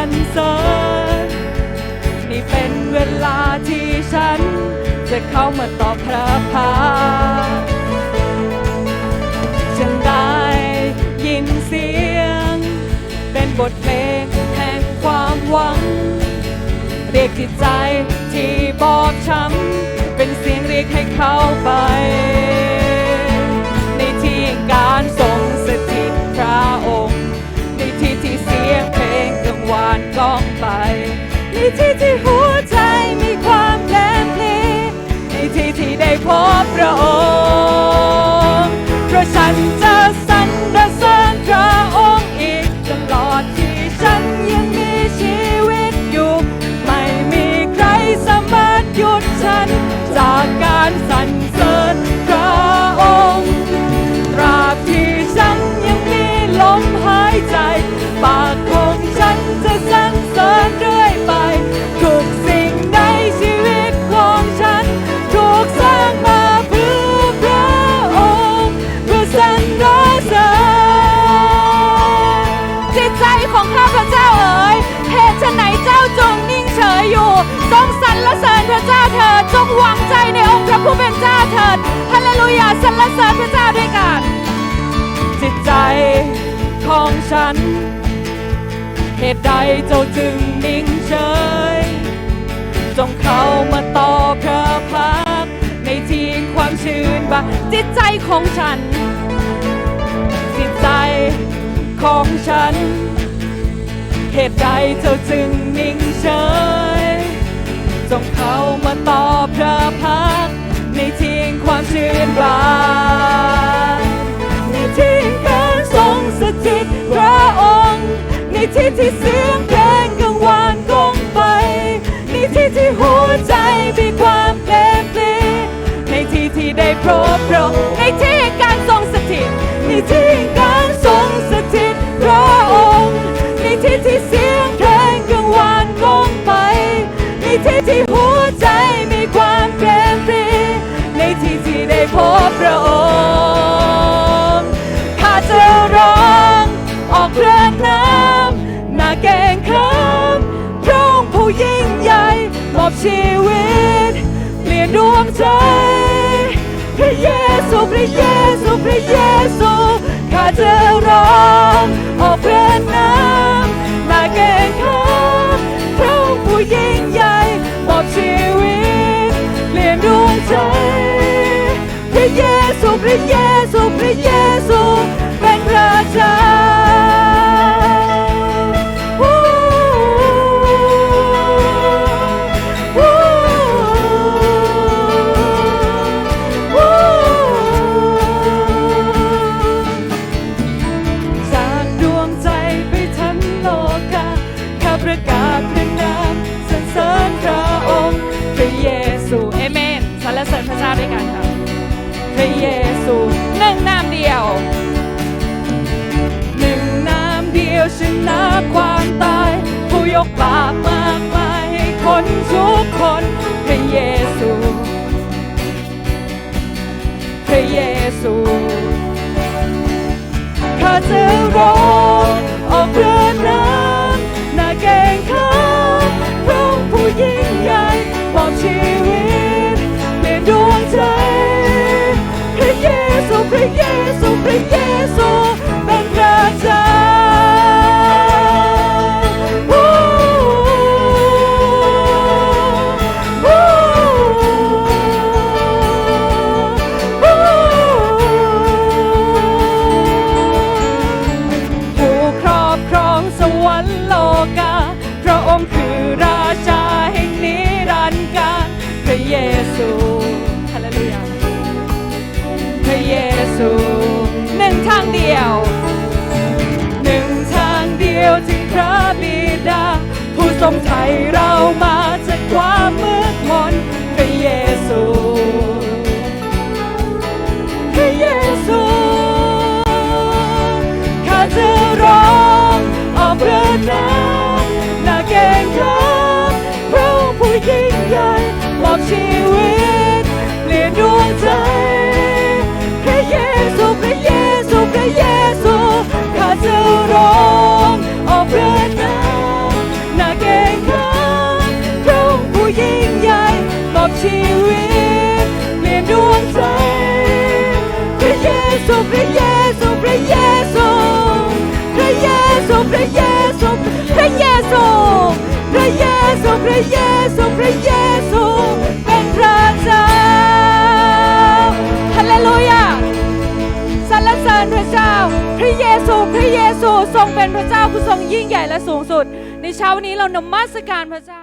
รรเสริญนี่เป็นเวลาที่ฉัน จะเข้ามาตอบพระพาฉันได้ยินเสียง เป็นบทเพลงแห่งความหวัง เรียกจิตใจที่บอบช้ำเป็นเสียงเรียกให้เข้าไป ที่ ลูยาสรรเสริญพระเจ้าด้วยกัน จิตใจของฉัน เหตุใดเจ้าจึงนิ่งเฉย จงเข้ามาต่อพระพักในที่ความชื่นบานจิตใจของฉัน จิตใจของฉัน เหตุใดเจ้าจึงนิ่งเฉย จงเข้ามาต่อพระพัก ชื่นบานในที่การทรงสถิตพระองค์ ในที่ที่เสียงเพลงกังวานก้องไป ในที่ที่หัวใจมีความเพลงเพลงในที่ที่ได้พบพระองค์ในที่การทรงสถิตในที่การทรงสถิตพระองค์ ในที่ที่เสีย แกงข้ามพระองค์ผู้ยิ่งใหญ่มอบชีวิตเปลี่ยนดวงใจ พระเยซูพระเยซูพระเยซูข้าจะร้องออกเพลงน้ำหนาแก่งข้ามาด้วยกันค่ะพระเยซูหนึ่งนามเดียว หนึ่งนามเดียวชนะความตาย ผู้ยกบาปมากมายให้คนทุกคนพระเยซู พระเยซูข้าจะรอ องค์คือราชาแห่งนิรันดร์การพระเยซูฮาเลลูยาพระเยซูหนึ่งทางเดียวหนึ่งทางเดียวถึงพระบิดา ผู้ทรงไถ่เรามาจากความ ใจ พระเยซู พระเยซู พระเยซูข้าจะร้องออกพานาเกงขาพระผู้ยิ่งใหญ่มอบชีวิตเปลี่ยนดวงใจ พระเยซู พระเยซู พระเยซู พระเยซู พระเยซู พระเยซู พระเยซู พระเย เยซู พระเยซูทรงเป็นพระเจ้าผู้ทรงยิ่งใหญ่และสูงสุด ในเช้าวันนี้เรานมัสการพระเจ้า